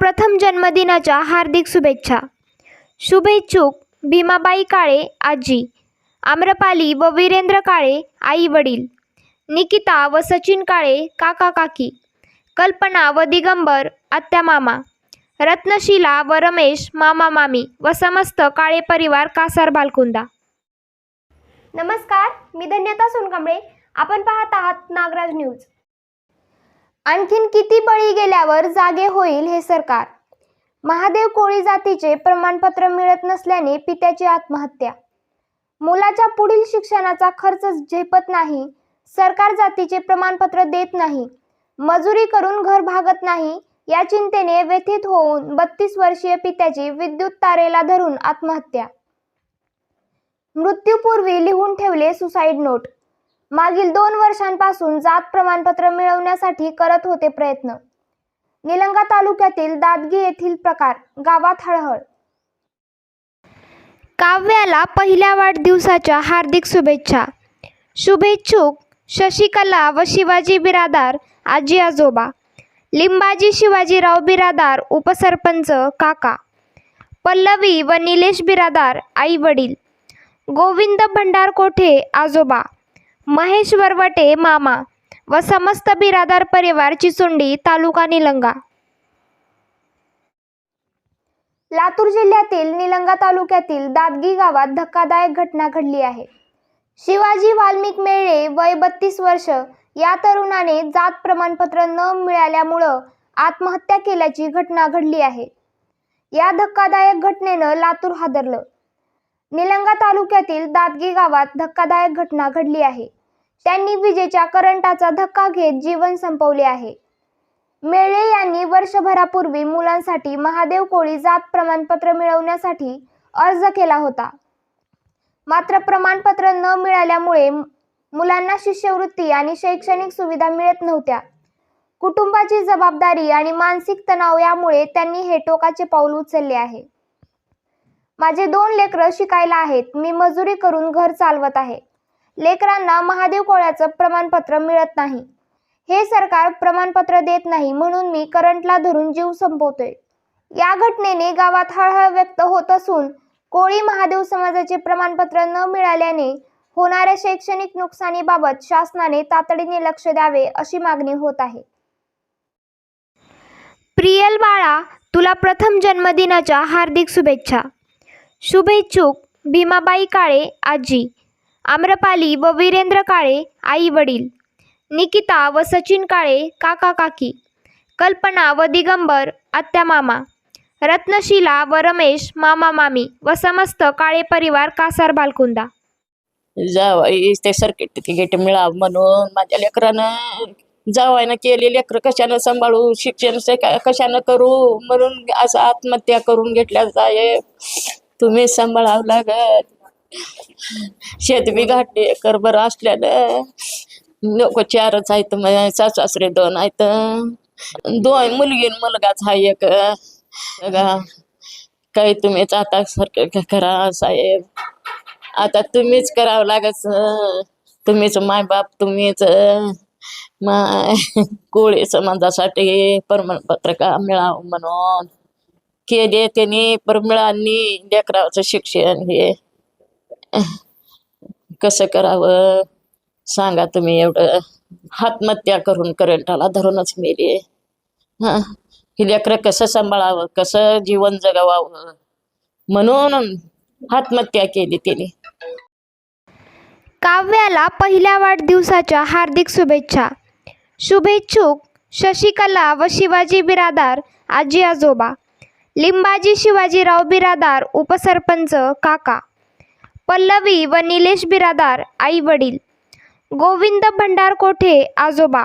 प्रथम जन्मदिनाच्या हार्दिक शुभेच्छा. शुभेच्छुक भीमाबाई काळे आजी आम्रपाली व वीरेंद्र काळे आई वडील निकिता व सचिन काळे काका काकी कल्पना व दिगंबर आत्या मामा रत्नशिला व रमेश मामा मामी व समस्त काळे परिवार कासार बालकुंदा. नमस्कार मी धन्यता सोनकांबळे. आपण पाहत आहात नागराज न्यूज. आणखीन किती बळी गेल्यावर जागे होईल हे सरकार? महादेव कोळी जातीचे प्रमाणपत्र मिळत नसल्याने पित्याची आत्महत्या. मुलाच्या पुढील शिक्षणाचा खर्च झेपत नाही. सरकार जातीचे प्रमाणपत्र देत नाही. मजुरी करून घर भागत नाही. या चिंतेने व्यथित होऊन बत्तीस वर्षीय पित्याची विद्युत तारेला धरून आत्महत्या. मृत्यूपूर्वी लिहून ठेवले सुसाईड नोट. मागील दोन वर्षांपासून जात प्रमाणपत्र मिळवण्यासाठी करत होते प्रयत्न. निलंगा तालुक्यातील दादगी येथील प्रकार गावात हळहळ. काव्याला पहिल्या वाढदिवसाच्या हार्दिक शुभेच्छा. शुभेच्छुक शशिकला व शिवाजी बिरादार आजी आजोबा. लिंबाजी शिवाजीराव बिरादार उपसरपंच काका. पल्लवी व निलेश बिरादार आई वडील. गोविंद भंडारकोठे आजोबा. महेश वरवटे मामा व समस्त बिरादार परिवार चिचुंडी तालुका निलंगा. लातूर जिल्ह्यातील निलंगा तालुक्यातील दादगी गावात धक्कादायक घटना घडली आहे. शिवाजी वाल्मिक मेळे वय बत्तीस वर्ष या तरुणाने जात प्रमाणपत्र न मिळाल्यामुळं आत्महत्या केल्याची घटना घडली आहे. या धक्कादायक घटनेनं लातूर हादरलं. निलंगा तालुक्यातील दादगी गावात धक्कादायक घटना घडली आहे. त्यांनी विजेच्या करंटाचा धक्का घेत जीवन संपवले आहे. मेळे यांनी वर्षभरापूर्वी मुलांसाठी महादेव कोळी जात प्रमाणपत्र मिळवण्यासाठी अर्ज केला होता. मात्र प्रमाणपत्र न मिळाल्यामुळे मुलांना शिष्यवृत्ती आणि शैक्षणिक सुविधा मिळत नव्हत्या. कुटुंबाची जबाबदारी आणि मानसिक तणाव यामुळे त्यांनी हे टोकाचे पाऊल उचलले आहे. माझे दोन लेकरं शिकायला आहेत. मी मजुरी करून घर चालवत आहे. लेकरांना महादेव कोळ्याचं प्रमाणपत्र मिळत नाही. हे सरकार प्रमाणपत्र देत नाही म्हणून मी करंटला धरून जीव संपवतोय. या घटनेने गावात हळहळ व्यक्त होत असून कोळी महादेव समाजाचे प्रमाणपत्र न मिळाल्याने होणाऱ्या शैक्षणिक नुकसानीबाबत शासनाने तातडीने लक्ष द्यावे अशी मागणी होत आहे. प्रियल बाळा तुला प्रथम जन्मदिनाच्या हार्दिक शुभेच्छा. शुभेच्छुक भीमाबाई काळे आजी आम्रपाली व वीरेंद्र काळे आई वडील निकिता व सचिन काळे काका काकी कल्पना व दिगंबर आत्या मामा रत्नशिला व रमेश मामा मामी व समस्त काळे परिवार कासार बालकुंदा. जावाई ते सर्किट तिकीट मिळावं म्हणून माझ्या लेकरानं जावायनं केले. लेकरं कशानं सांभाळू शिक्षण कशानं करू म्हणून असं आत्महत्या करून घेतल्या जाय. तुम्ही सांभाळावं लागत शेत बी घाटे कर बरं असल्यानं. नको चारच आहेत मग सासरे दोन आहेत. दोन मुलगी मुलगाच हा एक. काही तुम्हीच आता सारखं करा साहेब. आता तुम्हीच करावं लागत तुम्हीच तुम्हीच मायबाप तुम्हीच माय कोळी समाजासाठी प्रमाणपत्र का मिळावं म्हणून. केले त्यांनी पर लेकराचं शिक्षण हे. कसं करावं? सांगा तुम्ही एवढं. आत्महत्या करून करंटाला धरूनच मेले. हां. ही लेकरं कसं सांभाळावं? कसं जीवन जगवावं? म्हणून आत्महत्या केली त्यांनी काव्याला पहिल्या वाढदिवसाच्या हार्दिक शुभेच्छा. शुभेच्छुक शशिकला व शिवाजी बिरादार आजी आजोबा. लिंबाजी शिवाजीराव बिरादार उपसरपंच काका. पल्लवी व निलेश बिरादार आई वडील. गोविंद भंडारकोठे आजोबा.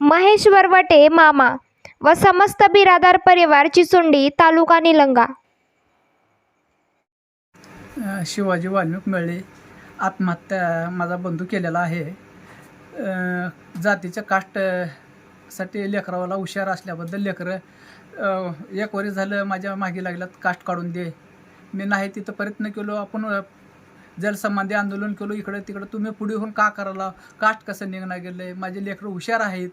महेश वरवटे मामा. व समस्त बिरादार परिवार चिचुंडी तालुका निलंगा. शिवाजी वाल्मिक मेळे आत्महत्या माझा बंधू केलेला आहे. जातीच्या कास्टसाठी लेकरावाला हुशार असल्याबद्दल लेकरं एक वर्ष झालं माझ्या मागे लागल्यात कास्ट काढून दे. मी नाही तिथं प्रयत्न केलो आपण जलसंबंधी आंदोलन केलो इकडं तिकडं. तुम्ही पुढे होऊन का करायला? कास्ट कसं निघणार गेलं माझे लेकरं हुशार आहेत.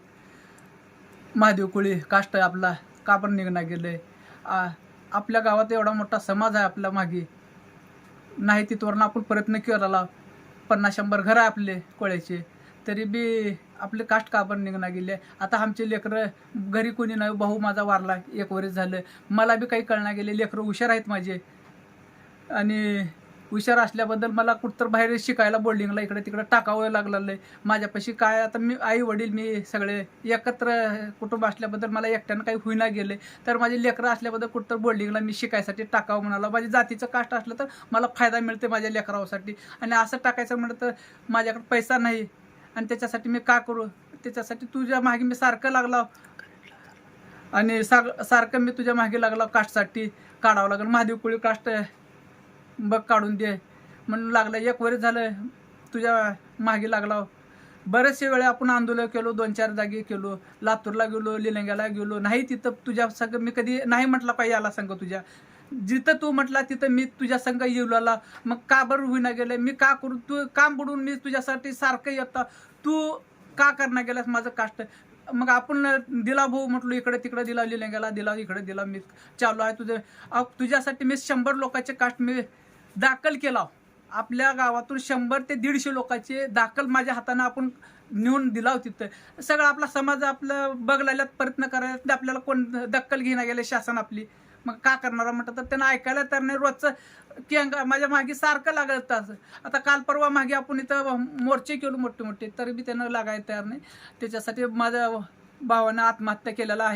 महादेव कुळी कास्ट आपला का पण निघणार गेलं आहे आपल्या गावात एवढा मोठा समाज आहे आपल्या मागे. नाही तिथवरनं आपण प्रयत्न केला पन्नास शंभर घरं आहे आपले कोळ्याचे. तरी बी आपले कास्ट काबर निघणार गेले. आता आमचे लेकरं घरी कोणी नाही भाऊ माझा वारला एक वर्ष झालं. मला बी काही कळणार गेले लेकरं हुशार आहेत माझे. आणि हुशार असल्याबद्दल मला कुठतर बाहेर शिकायला बोर्डिंगला इकडे तिकडे टाकावं लागलेलं आहे. माझ्यापाशी काय आता मी आई वडील मी सगळे एकत्र कुटुंब असल्याबद्दल मला एकट्यानं काही होईना गेले. तर माझे लेकरं असल्याबद्दल कुठतर बोर्डिंगला मी शिकायसाठी टाकावं म्हणाला. माझ्या जातीचं कास्ट असलं तर मला फायदा मिळते माझ्या लेकरासाठी. आणि असं टाकायचं म्हणलं तर माझ्याकडे पैसा नाही. आणि त्याच्यासाठी मी का करू? त्याच्यासाठी तुझ्या मागे मी सारखं लागला आणि साग सारखं मी तुझ्या मागे लागला कास्टसाठी. काढावं लागेल. महादेव कुळी कास्ट बघ काढून दे. म्हणून लागलं. एक वर्ष झालं तुझ्या मागे लागला बरेचसे वेळा आपण आंदोलन केलो दोन चार जागी केलो. लातूरला गेलो लिलंग्याला गेलो. नाही तिथं तुझ्या सगळं मी कधी नाही म्हटलं पाहिजे आला संघ तुझ्या. जिथं तू म्हटला तिथं मी तुझ्या संघ येऊ आला. मग का बरं होईना गेलं? मी का करू? तू काम बुडून मी तुझ्यासाठी सारखं येतं. तू का करणार गेलास माझं काष्ट? मग आपण दिला भाऊ म्हटलो इकडे तिकडे दिला लिलंग्याला दिला इकडे दिला मी चालू आहे तुझं. तुझ्यासाठी मी शंभर लोकांचे कास्ट मी दाखल केला. आपल्या गावातून शंभर ते दीडशे लोकांचे दाखल माझ्या हाताने आपण नेऊन दिला होती तर सगळं आपला समाज आपलं बघलायला प्रयत्न करायला आपल्याला कोण दक्कल घेणं गेले शासन आपली. मग का करणार म्हटलं तर त्यांना ऐकायला तर नाही रोजचं की अंग- माझ्या मागे सारखं लागत असं. आता काल परवा मागे आपण इथं मोर्चे केलो मोठे मोठे तरी बी त्यांना लागायला तयार नाही. त्याच्यासाठी माझ्या भावानं आत्महत्या केलेला आहे.